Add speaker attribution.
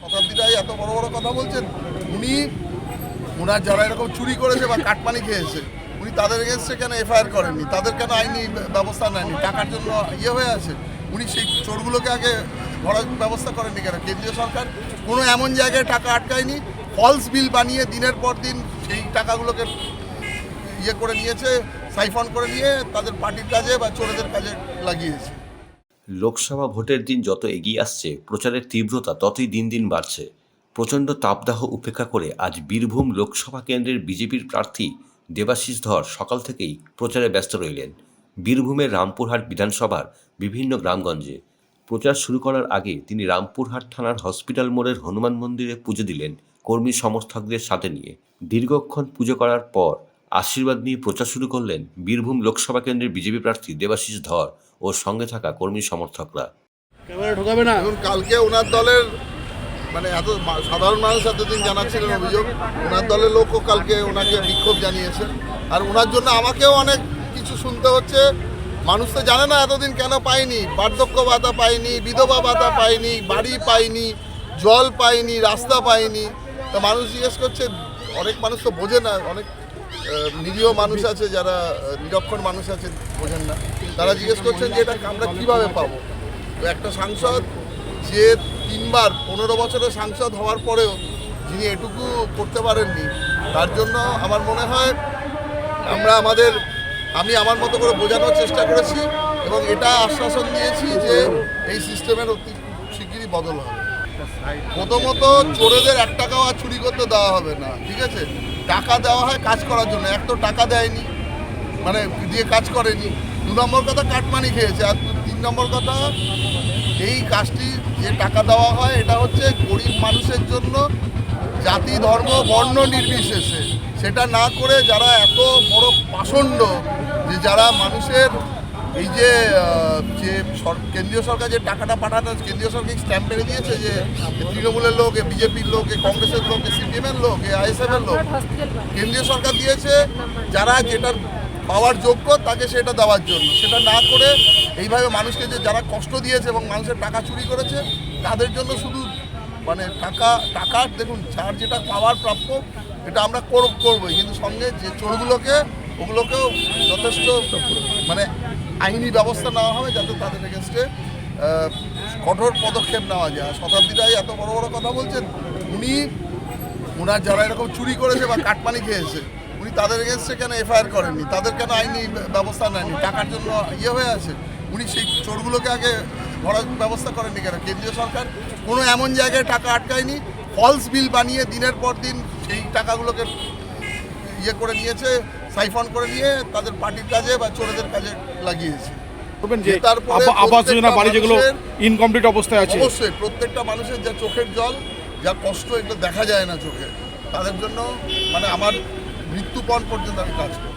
Speaker 1: শতাব্দীটাই এত বড় বড় কথা বলছেন? উনি ওনার যারা এরকম চুরি করেছে বা কাটমানি খেয়েছে, উনি তাদের এগেনস্টে কেন এফআইআর করেননি? তাদের কেন আইনি ব্যবস্থা নেয়নি টাকার জন্য ইয়ে হয়ে আছে? উনি সেই চোরগুলোকে আগে ধরার ব্যবস্থা করেননি কেন? কেন্দ্রীয় সরকার কোনো এমন জায়গায় টাকা আটকায়নি? ফলস বিল বানিয়ে দিনের পর দিন সেই টাকাগুলোকে ইয়ে করে নিয়েছে সাইফন করে নিয়ে তাদের পার্টির কাজে বা চোরেদের কাজে লাগিয়েছে।
Speaker 2: লোকসভা ভোটের দিন যত এগিয়ে আসছে, প্রচারের তীব্রতা ততই দিন দিন বাড়ছে। প্রচণ্ড তাপদাহ উপেক্ষা করে আজ বীরভূম লোকসভা কেন্দ্রের বিজেপির প্রার্থী দেবাশিস ধর সকাল থেকেই প্রচারে ব্যস্ত রইলেন। বীরভূমের রামপুরহাট বিধানসভার বিভিন্ন গ্রামগঞ্জে। প্রচার শুরু করার আগে তিনি রামপুরহাট থানার হসপিটাল মোড়ের হনুমান মন্দিরে পুজো দিলেন কর্মী সমর্থকদের সাথে নিয়ে। দীর্ঘক্ষণ পুজো করার পর আশীর্বাদ নিয়ে প্রচার শুরু করলেন বীরভূম লোকসভা কেন্দ্রের বিজেপি প্রার্থী দেবাশিস ধর। ও সঙ্গে থাকা কর্মী সমর্থকরা।
Speaker 3: ক্যামেরা ঢোকাবে না?
Speaker 1: এখন কালকে ওনার দলের মানে এত সাধারণ মানুষ এতদিন জানাচ্ছিলেন অভিযোগ ওনার দলের লোকও কালকে ওনাকে বিক্ষোভ জানিয়েছে। আর ওনার জন্য আমাকেও অনেক কিছু শুনতে হচ্ছে। মানুষ তো জানে না এতদিন কেন পায়নি বার্ধক্য ভাতা পায়নি বিধবা ভাতা পায়নি বাড়ি পায়নি জল পায়নি রাস্তা পায়নি তা মানুষ জিজ্ঞেস করছে অনেক মানুষ তো বোঝে না অনেক নিরীহ মানুষ আছে যারা আহ, নিরক্ষর মানুষ আছে বোঝেন না। তারা জিজ্ঞেস করছেন যে এটা আমরা কীভাবে পাবো? একটা সাংসদ যে তিনবার পনেরো বছরের সাংসদ হওয়ার পরেও যিনি এটুকু করতে পারেননি তার জন্য আমার মনে হয় আমরা আমাদের আমি আমার মতো করে বোঝানোর চেষ্টা করেছি এবং এটা আশ্বাসন দিয়েছি যে এই সিস্টেমের অতি শিগগিরই বদল হবে। প্রথমত চোরেদের এক টাকাও আর চুরি করতে দেওয়া হবে না ঠিক আছে? টাকা দেওয়া হয় কাজ করার জন্য। এক তো টাকা দেয়নি মানে দিয়ে কাজ করেনি। দু নম্বর কথা, কাটমানি খেয়েছে। আর তিন নম্বর কথা, এই কাজটি যে টাকা দেওয়া হয়, এটা হচ্ছে গরিব মানুষের জন্য জাতি, ধর্ম, বর্ণ নির্বিশেষে। সেটা না করে যারা এত বড় পাষণ্ড, যে যারা মানুষের এই যে যে কেন্দ্রীয় সরকার যে টাকাটা পাঠানো কেন্দ্রীয় সরকার স্ট্যাম্প মেরে দিয়েছে যে তৃণমূলের লোক, এ বিজেপির লোক, এ কংগ্রেসের লোক, এ সিপিএমের লোক, এ আইএসএফ এর লোক? কেন্দ্রীয় সরকার দিয়েছে যারা যেটার পাওয়ার যোগ্য তাকে সেটা দেওয়ার জন্য। সেটা না করে এইভাবে মানুষকে যে যারা কষ্ট দিয়েছে এবং মানুষের টাকা চুরি করেছে, তাদের জন্য শুধু মানে টাকা টাকার দেখুন, যার যেটা পাওয়ার প্রাপ্য, এটা আমরা করব করবোই। কিন্তু সঙ্গে যে চোরগুলোকে, ওগুলোকেও যথেষ্ট মানে আইনি ব্যবস্থা নেওয়া হবে যাতে তাদের এগেনস্টে কঠোর পদক্ষেপ নেওয়া যায়। শতাব্দীটাই এত বড় বড় কথা বলছেন, উনি ওনার যারা এরকম চুরি করেছে বা কাটমানি খেয়েছে, উনি তাদের এগেনস্টে কেন এফআইআর করেননি? তাদের কেন আইনি ব্যবস্থা নেয়নি টাকার জন্য ইয়ে হয়ে আছে? উনি সেই চোরগুলোকে আগে ধরার ব্যবস্থা করেননি কেন? কেন্দ্রীয় সরকার কোনো এমন জায়গায় টাকা আটকায়নি। ফলস বিল বানিয়ে দিনের পর দিন সেই টাকাগুলোকে ইয়ে করে নিয়েছে। সাইফন করে নিয়ে তাদের পার্টির কাজে বা চোরেদের কাজে লাগিয়েছে।
Speaker 3: বলবেন যে
Speaker 1: তারপরে
Speaker 3: আবাস যোজনা বাড়ি যেগুলো ইনকমপ্লিট অবস্থায় আছে।
Speaker 1: অবশ্যই প্রত্যেকটা মানুষের যা চোখের জল যা কষ্ট এগুলো দেখা যায় না চোখে। তাদের জন্য মানে আমার মৃত্যুপণ পর্যন্ত আমি কাজ করি।